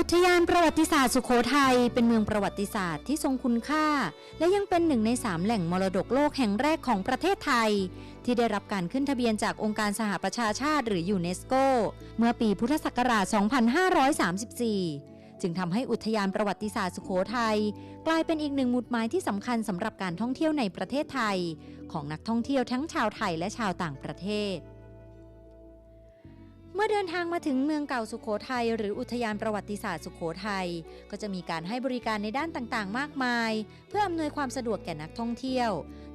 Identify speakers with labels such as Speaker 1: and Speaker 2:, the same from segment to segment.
Speaker 1: อุทยานประวัติศาสตร์สุขโขทัยเป็นเมืองประวัติศาสตร์ที่ทรงคุณค่า และยังเป็นหนึ่งในสามแหล่งมรดกโลกแห่งแรกของประเทศไทย ที่ได้รับการขึ้นทะเบียนจากองค์การสหประชาชาติหรือยูเนสโก เมื่อปีพุทธศักราช 2534 จึงทำให้อุทยานประวัติศาสตร์สุขโขทัยกลายเป็นอีกหนึ่งหมุดหมายที่สำคัญสำหรับการท่องเที่ยวในประเทศไทย ของนักท่องเที่ยวทั้งชาวไทยและชาวต่างประเทศ มื่อเดินทางมาถึงเมืองเก่าสุขโขทัยหรืออุทยานประวัติศาสตร์สุขโขทัยก็จะมีการให้บริการในด้านต่างๆ มากมาย เพื่ออำนวยความสะดวกแก่นักท่องเที่ยว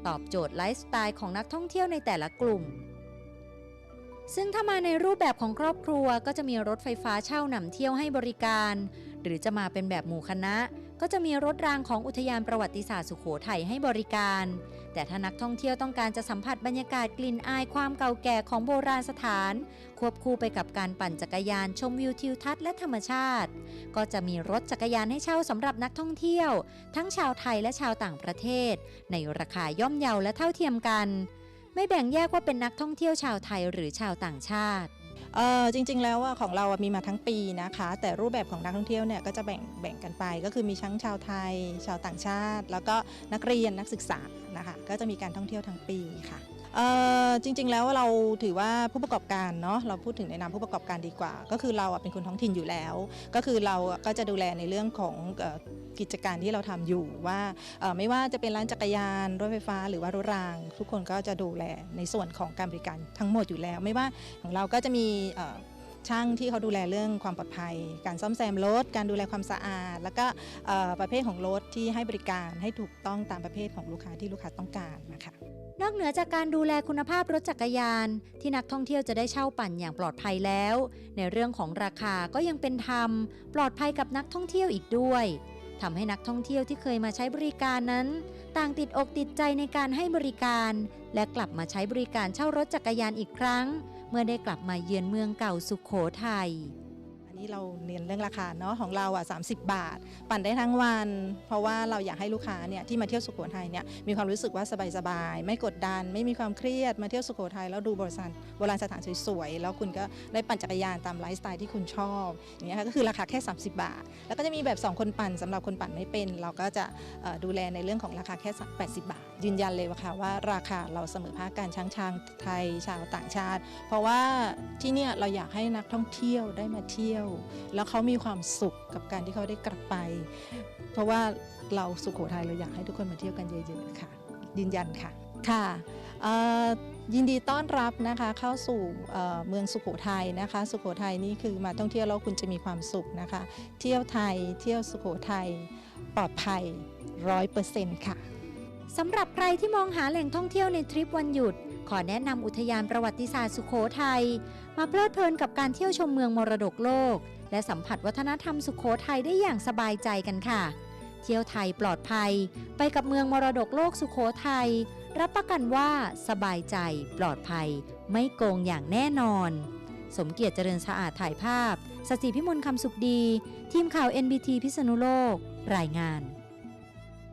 Speaker 1: ตอบโจทย์ไลฟ์สไตล์ของนักท่องเที่ยวในแต่ละกลุ่ม ซึ่งถ้ามาในรูปแบบของครอบครัวก็จะมีรถไฟฟ้าเช่านำเที่ยวให้บริการ หรือจะมาเป็นแบบหมู่คณะ ก็จะมีรถรางของอุทยานประวัติศาสตร์สุขโขทัยให้บริการ แต่ถ้านักท่องเที่ยวต้องการจะสัมผัสบรรยากาศกลิ่นอายความเก่าแก่ของโบราณสถาน ควบคู่ไปกับการปั่นจักรยานชมวิวทิวทัศน์และธรรมชาติ ก็จะมีรถจักรยานให้เช่าสำหรับนักท่องเที่ยว ทั้งชาวไทยและชาวต่างประเทศ ในราคาย่อมเยาและเท่าเทียมกัน ไม่แบ่งแยกว่าเป็นนักท่องเที่ยวชาวไทยหรือชาวต่างชาติ
Speaker 2: เออจริง ๆ แล้วอะของเราอะมีมาทั้งปีนะคะ แต่รูปแบบของนักท่องเที่ยวเนี่ยก็จะแบ่งแบ่งกันไป ก็คือมีชั้งชาวไทย ชาวต่างชาติ แล้วก็นักเรียนนักศึกษานะคะก็จะมีการท่องเที่ยวทั้งปีค่ะ จริงๆแล้วเราถือว่าผู้ประกอบการเนาะเราพูดถึงในนามผู้ประกอบการดีกว่า ก็คือเราเป็นคนท้องถิ่นอยู่แล้ว ก็คือเราก็จะดูแลในเรื่องของกิจการที่เราทำอยู่ว่าไม่ว่าจะเป็นร้านจักรยานรถไฟฟ้า หรือว่ารถราง ทุกคนก็จะดูแลในส่วนของการบริการทั้งหมดอยู่แล้ว ไม่ว่าของเราก็จะมี ช่างที่เขาดูแลเรื่องความปลอดภัย การซ่อมแซมรถ การดูแลความสะอาด แล้วก็ประเภทของรถที่ให้บริการให้ถูกต้องตามประเภทของลูกค้าที่ลูกค้าต้องการนะคะ
Speaker 1: นอกเหนือจากการดูแลคุณภาพรถจักรยาน ที่นักท่องเที่ยวจะได้เช่าปั่นอย่างปลอดภัยแล้ว ในเรื่องของราคาก็ยังเป็นธรรม ปลอดภัยกับนักท่องเที่ยวอีกด้วยทำให้นักท่องเที่ยวที่เคยมาใช้บริการนั้น ต่างติดอกติดใจในการให้บริการ และกลับมาใช้บริการเช่ารถจักรยานอีกครั้ง เมื่อได้กลับมาเยือนเมืองเก่าสุขโขทัย
Speaker 2: อันนี้เราเน้นเรื่องราคาเนาะของเราอะ30 บาท ปั่นได้ทั้งวัน เพราะว่าเราอยากให้ลูกค้าเนี่ยที่มาเที่ยวสุโขทัยเนี่ยมีความรู้สึกว่าสบายๆไม่กดดัน ไม่มีความเครียดมาเที่ยวสุโขทัยแล้วดูโบราณโบราณสถานสวยๆแล้วคุณก็ได้ปั่นจักรยานตามไลฟ์สไตล์ที่คุณชอบอย่างเงี้ยค่ะก็คือราคาแค่ 30 บาท แล้วก็จะมีแบบ 2 คนปั่นสำหรับคนปั่นไม่เป็น เราก็จะดูแลในเรื่องของราคาแค่ 80 บาท ยืนยันเลยว่าค่ะว่าราคาเราเสมอภาคกันช้างชางไทยชาวต่างชาติ เพราะว่าที่เนี่ยเราอยากให้นักท่องเที่ยวได้มาเที่ยว แล้วเขามีความสุขกับการที่เขาได้กลับไป เพราะว่าเราสุโขทัยเราอยากให้ทุกคนมาเที่ยวกันเยอะๆค่ะ ยืนยันค่ะค่ะยินดีต้อนรับนะคะเข้าสู่เอ่อเมืองสุโขทัยนะคะ สุโขทัยนี่คือมาท่องเที่ยวแล้วคุณจะมีความสุขนะคะ เที่ยวไทยเที่ยวสุโขทัยปลอดภัยร้อยเปอร์เซ็นต์ค่ะ
Speaker 1: สำหรับใครที่มองหาแหล่งท่องเที่ยวในทริปวันหยุด ขอแนะนำอุทยานประวัติศาสตร์สุโขทัย มาเพลิดเพลินกับการเที่ยวชมเมืองมรดกโลก และสัมผัสวัฒนธรรมสุโขทัยได้อย่างสบายใจกันค่ะ เที่ยวไทยปลอดภัย ไปกับเมืองมรดกโลกสุโขทัย รับประกันว่าสบายใจ ปลอดภัย ไม่โกงอย่างแน่นอน สมเกียรติเจริญสะอาดถ่ายภาพสศิพิมลคำสุขดี ทีมข่าว NBT พิษณุโลก รายงาน